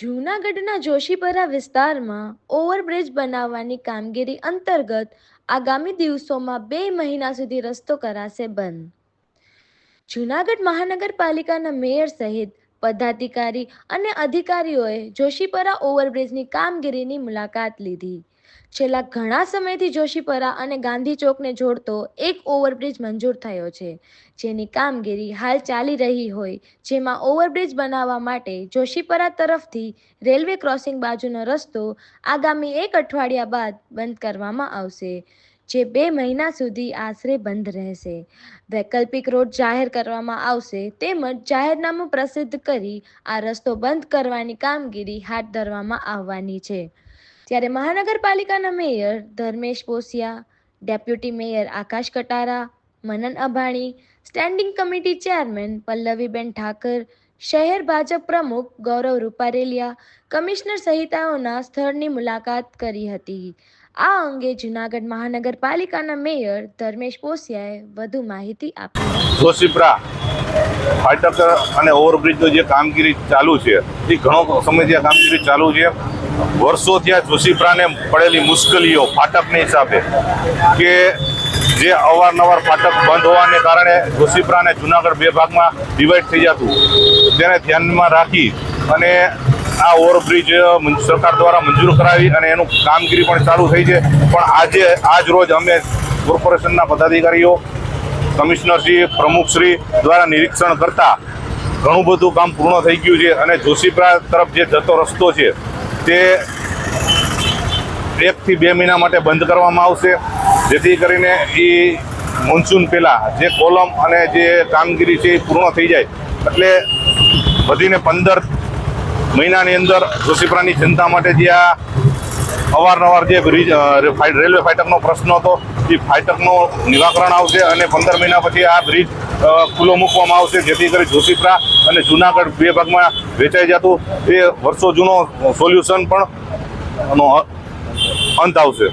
જૂનાગઢના જોશીપરા વિસ્તારમાં ઓવરબ્રિજ બનાવવાની કામગીરી અંતર્ગત આગામી દિવસોમાં બે મહિના સુધી રસ્તો કરાશે બંધ. જૂનાગઢ મહાનગરપાલિકાના મેયર સહિત પદાધિકારી અને અધિકારીઓએ જોશીપરા ઓવરબ્રિજની કામગીરીની મુલાકાત લીધી. છેલ્લા ઘણા સમયથી જોશીપરા અને ગાંધી ચોકને જોડતો એક ઓવરબ્રિજ મંજૂર થયો છે. જેની કામગીરી હાલ ચાલી રહી હોય, જેમાં ઓવરબ્રિજ બનાવવા માટે જોશીપરા તરફથી રેલવે ક્રોસિંગ બાજુનો રસ્તો આગામી એક અઠવાડિયા બાદ બંધ કરવામાં આવશે. જે બે મહિના સુધી આશરે બંધ રહેશે. વૈકલ્પિક રોડ જાહેર કરવામાં આવશે તેમજ જાહેરનામું પ્રસિદ્ધ કરી આ રસ્તો બંધ કરવાની કામગીરી હાથ ધરવામાં આવવાની છે. ત્યારે મહાનગરપાલિકાના mayor Dharmesh Posiya deputy mayor Akash Katara, Manan Abhani standing committee chairman Pallaviben Thakar શહેર ભાજપ પ્રમુખ ગૌરવ રૂપારેલિયા કમિશનર સહિતાઓના સ્થળની મુલાકાત કરી હતી. આ અંગે જૂનાગઢ મહાનગરપાલિકાના મેયર ધર્મેશ પોસિયાએ વધુ માહિતી આપી. જોશીપરા ફાટક અને ઓવરબ્રિજનો જે કામગીરી ચાલુ છે, એ ઘણો સમયથી આ કામગીરી ચાલુ છે. વર્ષોથી આ જોશીપરાને પડેલી મુશ્કેલીઓ ફાટકની હિસાબે કે જે અવારનવાર ફાટક બંધ હોવાને કારણે ઘોસીપરા અને જુનાગઢ બે ભાગમાં ડિવાઈડ થઈ જતું. તેને ધ્યાનમાં રાખી અને આ ઓવરબ્રિજ સરકાર દ્વારા મંજૂર કરાવી અને એનું કામગીરી પણ ચાલુ થઈ છે. પણ આજે, આજ રોજ અમે કોર્પોરેશનના પદાધિકારીઓ, કમિશનરશ્રી, પ્રમુખશ્રી દ્વારા નિરીક્ષણ કરતા ઘણું બધું કામ પૂર્ણ થઈ ગયું છે અને જોશીપરા તરફ જે જતો રસ્તો છે તે એકથી બે મહિના માટે બંધ કરવામાં આવશે. જેથી કરીને એ મોન્સૂન પહેલાં જે કોલમ અને જે કામગીરી છે એ પૂર્ણ થઈ જાય. એટલે વધીને પંદર મહિનાની અંદર જોશીપરાની જનતા માટે જે આ અવારનવાર જે રેલવે ફાઇટરનો પ્રશ્ન હતો એ ફાટકનું નિરાકરણ આવશે અને પંદર મહિના પછી આ બ્રિજ ખુલ્લો મૂકવામાં આવશે, જેથી કરી જોશીપરા અને જુનાગઢ બે ભાગમાં વેચાઈ જતું. એ વર્ષો જૂનો સોલ્યુશન પણ અંત આવશે.